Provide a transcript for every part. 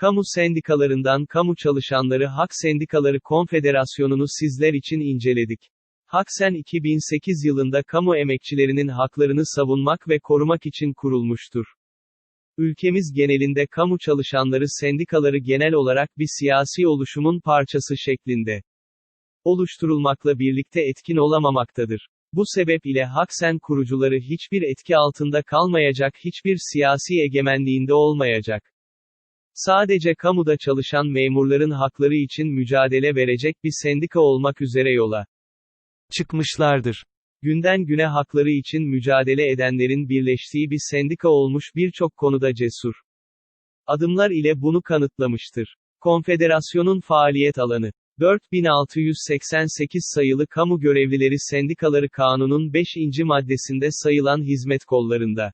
Kamu sendikalarından Kamu Çalışanları Hak Sendikaları Konfederasyonu'nu sizler için inceledik. Haksen 2008 yılında kamu emekçilerinin haklarını savunmak ve korumak için kurulmuştur. Ülkemiz genelinde kamu çalışanları sendikaları genel olarak bir siyasi oluşumun parçası şeklinde oluşturulmakla birlikte etkin olamamaktadır. Bu sebep ile Haksen kurucuları hiçbir etki altında kalmayacak hiçbir siyasi egemenliğinde olmayacak. Sadece kamuda çalışan memurların hakları için mücadele verecek bir sendika olmak üzere yola çıkmışlardır. Günden güne hakları için mücadele edenlerin birleştiği bir sendika olmuş birçok konuda cesur adımlar ile bunu kanıtlamıştır. Konfederasyonun faaliyet alanı 4688 sayılı Kamu Görevlileri Sendikaları Kanunun 5. maddesinde sayılan hizmet kollarında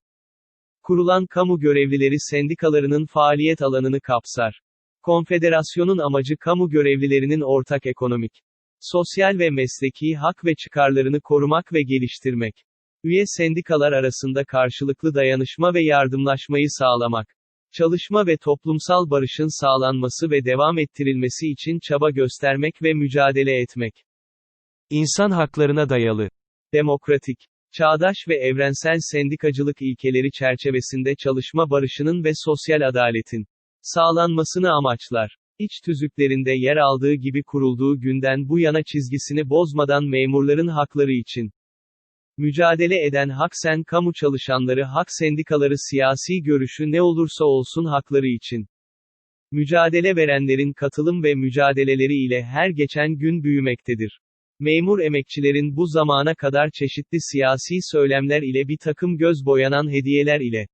kurulan kamu görevlileri sendikalarının faaliyet alanını kapsar. Konfederasyonun amacı kamu görevlilerinin ortak ekonomik, sosyal ve mesleki hak ve çıkarlarını korumak ve geliştirmek. Üye sendikalar arasında karşılıklı dayanışma ve yardımlaşmayı sağlamak. Çalışma ve toplumsal barışın sağlanması ve devam ettirilmesi için çaba göstermek ve mücadele etmek. İnsan haklarına dayalı, demokratik, çağdaş ve evrensel sendikacılık ilkeleri çerçevesinde çalışma barışının ve sosyal adaletin sağlanmasını amaçlar. İç tüzüklerinde yer aldığı gibi kurulduğu günden bu yana çizgisini bozmadan memurların hakları için mücadele eden Haksen kamu çalışanları hak sendikaları siyasi görüşü ne olursa olsun hakları için mücadele verenlerin katılım ve mücadeleleri ile her geçen gün büyümektedir. Memur emekçilerin bu zamana kadar çeşitli siyasi söylemler ile bir takım göz boyanan hediyeler ile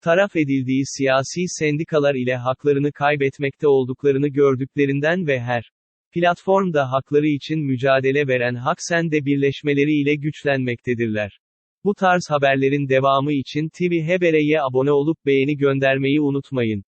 taraf edildiği siyasi sendikalar ile haklarını kaybetmekte olduklarını gördüklerinden ve her platformda hakları için mücadele veren Haksen'de birleşmeleri ile güçlenmektedirler. Bu tarz haberlerin devamı için TV Habere'ye abone olup beğeni göndermeyi unutmayın.